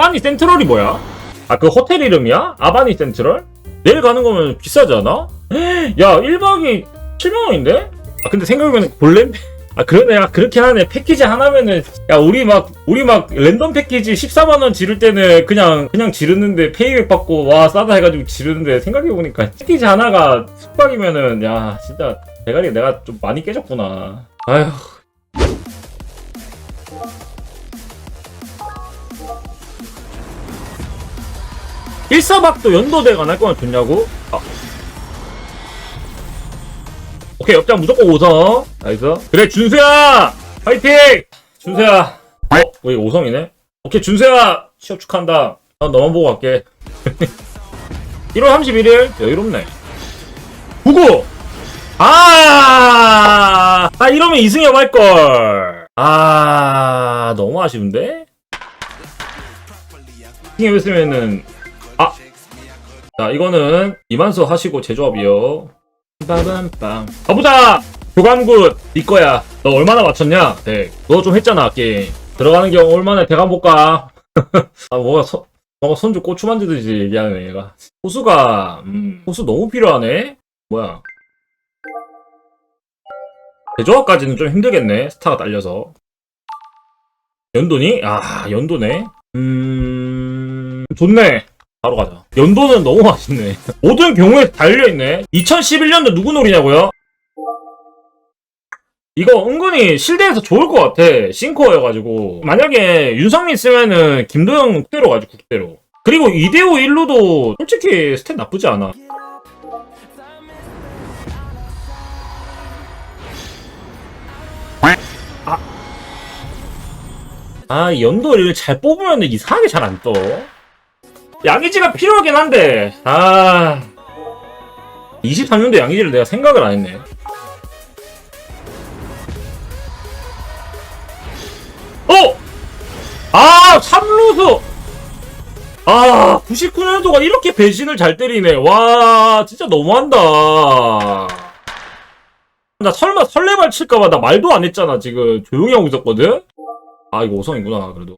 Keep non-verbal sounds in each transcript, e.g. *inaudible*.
아바니 센트럴이 뭐야? 아 그 호텔 이름이야? 아바니 센트럴? 내일 가는 거면 비싸지 않아? *gasps* 야 1박이 7만원인데? 아 근데 생각해보면 볼렘 *laughs* 아 그러네 야 그렇게 하네 패키지 하나면은 야 우리 막 우리 막 랜덤 패키지 14만원 지를 때는 그냥 그냥 지르는데 페이백 받고 와 싸다 해가지고 지르는데 생각해보니까 패키지 하나가 숙박이면은 야 진짜 대가리 내가 좀 많이 깨졌구나 아휴 일사박도 연도대가 날 거면 좋냐고? 아. 오케이 옆장 무조건 5성 나이스 그래 준수야 파이팅 준수야 어? 왜 이거 5성이네? 오케이 준수야 취업 축하한다 난 너만 보고 갈게 1월 31일 여유롭네 99 아, 아 이러면 이승엽 할걸 아 너무 아쉬운데? 이승엽 했으면은 아! 자, 이거는 이만수 하시고 제조업이요. 빠밤빰. 가보자! 교감굿, 네 거야. 너 얼마나 맞췄냐? 네. 너 좀 했잖아, 게임. 들어가는 경우 얼마나 대감 볼까? *laughs* 아, 뭐가 서, 뭐가 손주 고추 만지듯이 얘기하네, 얘가. 호수가, 음, 호수 너무 필요하네? 뭐야. 제조업까지는 좀 힘들겠네, 스타가 딸려서. 연도니? 아, 연도네. 음, 좋네. 바로 가자. 연도는 너무 맛있네. *laughs* 모든 경우에 달려있네. 2011년도 누구 놀이냐고요? 이거 은근히 실대에서 좋을 것 같아. 싱커여가지고. 만약에 윤성민 쓰면은 김도영 국대로 가지, 국대로. 그리고 이대호 일루도 솔직히 스탯 나쁘지 않아. 아, 아 연도를 잘 뽑으면 이상하게 잘 안 떠. 양의지가 필요하긴 한데 아. 23년도 양의지를 내가 생각을 안 했네. 어! 아 삼루수 아 99년도가 이렇게 배신을 잘 때리네. 와 진짜 너무한다. 나 설마 설레발 칠까봐 나 말도 안 했잖아 지금. 조용히 하고 있었거든? 아 이거 5성이구나 그래도.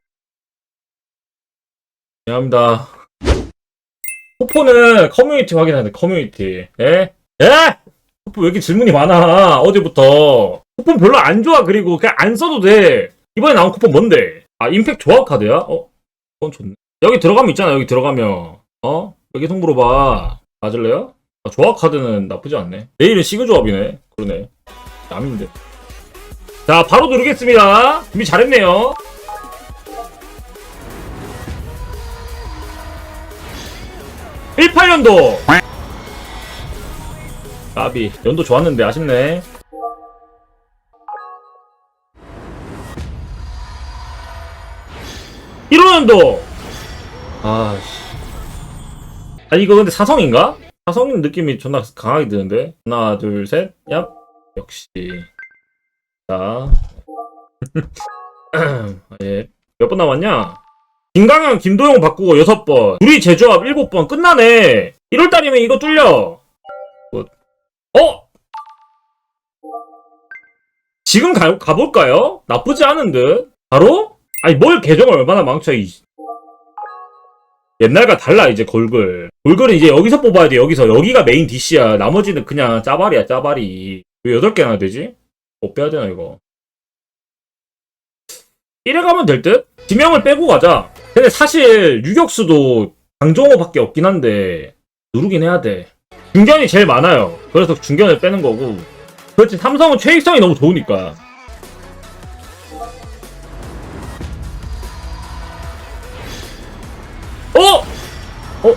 미안합니다 포포는 커뮤니티 확인하는데 커뮤니티. 예? 예? 포포 왜 이렇게 질문이 많아? 어제부터. 쿠폰 별로 안 좋아. 그리고 그냥 안 써도 돼. 이번에 나온 쿠폰 뭔데? 아 임팩 조합 카드야? 어? 그건 좋네. 여기 들어가면 있잖아. 여기 들어가면. 어? 여기 통보로 봐. 맞을래요? 아, 조합 카드는 나쁘지 않네. 내일은 시그 조합이네. 그러네. 남인데. 자 바로 누르겠습니다. 준비 잘했네요 18년도. 까비. 연도 좋았는데 아쉽네. 일5년도. 아씨. 아 이거 근데 사성인가? 사성인 느낌이 존나 강하게 드는데? 하나 둘 셋 얍. 역시. 자. *laughs* 예. 몇 번 남았냐? 김강현, 김도영 바꾸고 6번. 우리 제조합 7번. 끝나네. 1월달이면 이거 뚫려. 굿. 어? 지금 가, 가볼까요? 나쁘지 않은 듯. 바로? 아니, 뭘 계정을 얼마나 망쳐, 이. 옛날과 달라, 이제 골글. 골글은 이제 여기서 뽑아야 돼, 여기서. 여기가 메인 DC야. 나머지는 그냥 짜발이야, 짜발이. 왜 8개나 되지? 못 빼야 되나, 이거. 이래 가면 될 듯? 지명을 빼고 가자. 근데 사실 유격수도 강정호밖에 없긴 한데 누르긴 해야 돼. 중견이 제일 많아요. 그래서 중견을 빼는 거고. 그렇지 삼성은 최익성이 너무 좋으니까. 어? 어?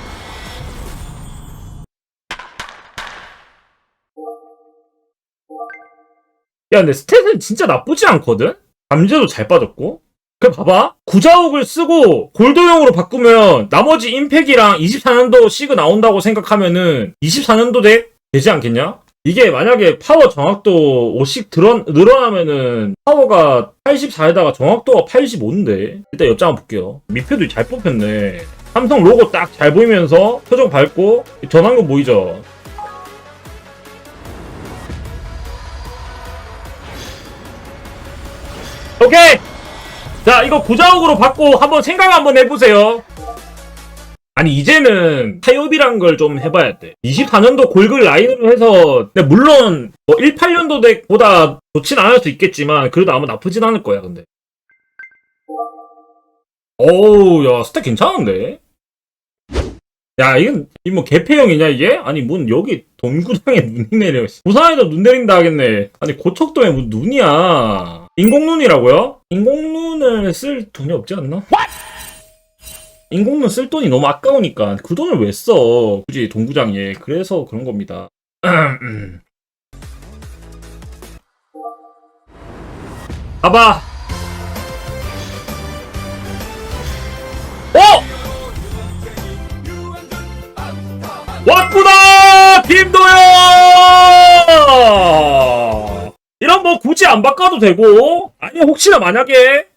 야 근데 스탯은 진짜 나쁘지 않거든? 감제도 잘 빠졌고 그 봐봐 구자욱을 쓰고 골드용으로 바꾸면 나머지 임팩이랑 24년도 시그 나온다고 생각하면은 24년도 돼? 되지 않겠냐? 이게 만약에 파워 정확도 5씩 들어, 늘어나면은 파워가 84에다가 정확도가 85인데 일단 옆장 볼게요 밑표도 잘 뽑혔네 삼성 로고 딱 잘 보이면서 표정 밝고 전환금 보이죠 오케이 자, 이거 구자욱으로 받고 한번 생각 한번 해보세요. 아니, 이제는 타협이란 걸 좀 해봐야 돼. 24년도 골글 라인으로 해서, 근데 물론, 뭐 18년도 덱보다 좋진 않을 수 있겠지만, 그래도 아마 나쁘진 않을 거야, 근데. 어우, 야, 스택 괜찮은데? 야, 이건, 이 뭐, 개폐형이냐, 이게? 아니, 뭔, 여기, 동구장에 눈이 내려. 부산에도 눈 내린다 하겠네. 아니, 고척도에 뭐, 눈이야. 인공눈이라고요? 인공눈을 쓸 돈이 없지 않나? 인공눈 쓸 돈이 너무 아까우니까, 그 돈을 왜 써? 굳이 동구장에. 그래서 그런 겁니다. *clears throat* 봐봐. 어! 왔구나! 김도영! 이런 뭐 굳이 안 바꿔도 되고, 아니, 혹시나 만약에,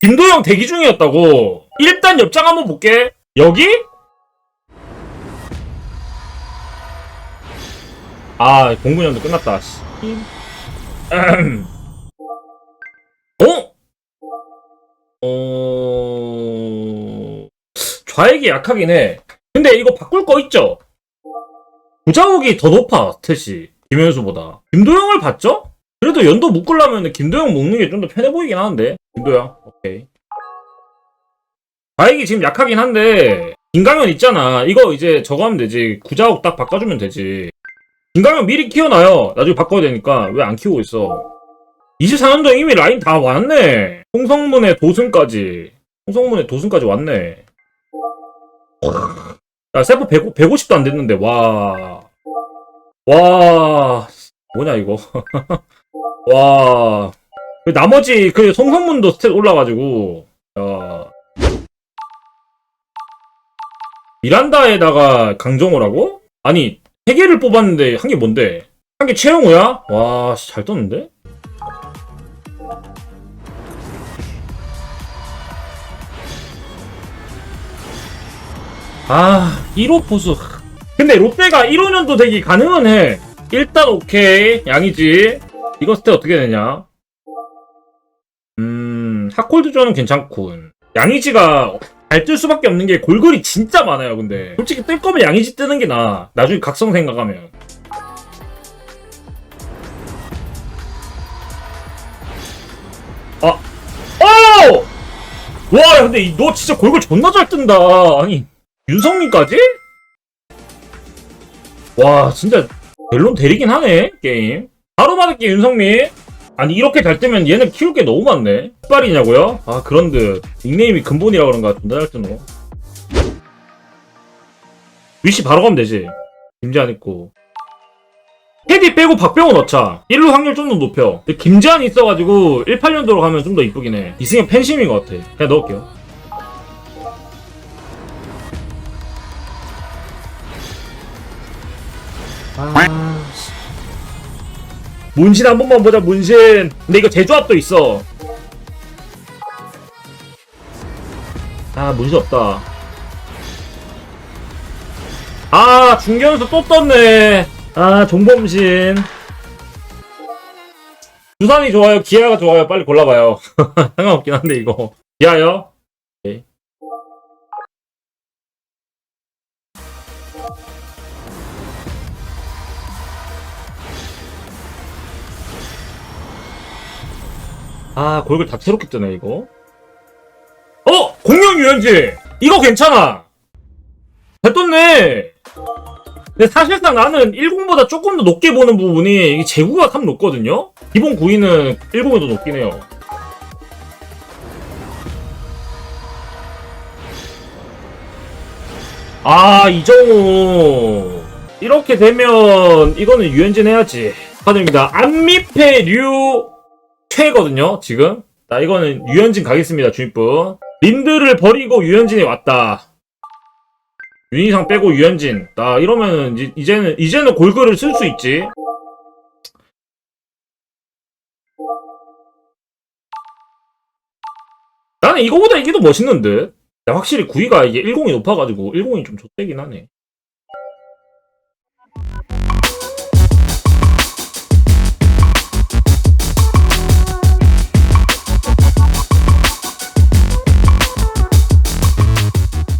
김도영 대기 중이었다고, 일단 옆장 한번 볼게. 여기? 아, 공군연도 끝났다. *clears throat* 어? 어... 좌익이 약하긴 해. 근데 이거 바꿀 거 있죠? 구자욱이 더 높아, 스탯이. 김현수보다. 김도영을 봤죠? 그래도 연도 묶으려면 김도영 묶는 게 좀 더 편해 보이긴 하는데. 김도영, 오케이. 좌익이 지금 약하긴 한데, 김강현 있잖아. 이거 이제 저거 하면 되지. 구자욱 딱 바꿔주면 되지. 김강현 미리 키워놔요. 나중에 바꿔야 되니까. 왜 안 키우고 있어? 24년도 이미 라인 다 왔네. 홍성문의 도승까지. 홍성문의 도승까지 왔네. 야, 세포 100, 150도 안 됐는데, 와. 와. 뭐냐, 이거. *laughs* 와. 그 나머지, 그 송성문도 스탯 올라가지고, 야. 미란다에다가 강정호라고? 아니, 세 개를 뽑았는데, 한 개 뭔데? 한 개 최영우야? 와, 씨, 잘 떴는데? 아, 1호 포수. 근데 롯데가 1호년도 되기 가능은 해. 일단 오케이. 양이지. 이거 스탯 어떻게 되냐? 음, 핫콜드존은 괜찮군. 양이지가 잘 뜰 수밖에 없는 게 골골이 진짜 많아요, 근데. 솔직히 뜰 거면 양이지 뜨는 게 나아. 나중에 각성 생각하면. 아, 어! 와, 야, 근데 이- 너 진짜 골골 존나 잘 뜬다. 아니, 윤성민까지? 와, 진짜 멜론 대리긴 하네, 게임. 바로 받을게, 윤성민. 아니, 이렇게 잘 뜨면 얘는 키울 게 너무 많네. 빨이냐고요? 아, 그런 듯. 닉네임이 근본이라 그런가 존나 잘 뜨노. 위시 바로 가면 되지. 김재한 있고. 헤디 빼고 박병호 넣자. 1루 확률 좀 더 높여. 근데 김재한이 있어가지고 18년도로 가면 좀 더 이쁘긴 해. 이 승현 팬심인 것 같아. 그냥 넣을게요. 아, 씨. 문신 한 번만 보자, 문신. 근데 이거 제조합도 있어. 아, 문신 없다. 아, 중견에서 또 떴네. 아, 종범신. 두산이 좋아요? 기아가 좋아요? 빨리 골라봐요. *laughs* 상관없긴 한데, 이거. 기아요? 오케이. 아, 골글 다 새롭게 뜨네, 이거. 어! 공룡 유연지! 이거 괜찮아! 잘 떴네! 근데 사실상 나는 10보다 조금 더 높게 보는 부분이 이게 재구가 참 높거든요? 기본 9위는 10이 더 높긴 해요. 아, 이정우. 이렇게 되면 이거는 유현진 해야지. 축하드립니다. 안미패 류 최거든요, 지금. 자, 이거는 유현진 가겠습니다, 주입분. 린드를 버리고 유현진이 왔다. 윤희상 빼고 유현진. 나 이러면은 이제, 이제는 이제는 골글을 쓸수 있지. 나는 이거보다 이게 더 멋있는 듯. 야, 확실히 9위가 이게 10이 높아가지고 10이 좀 좋대긴 하네.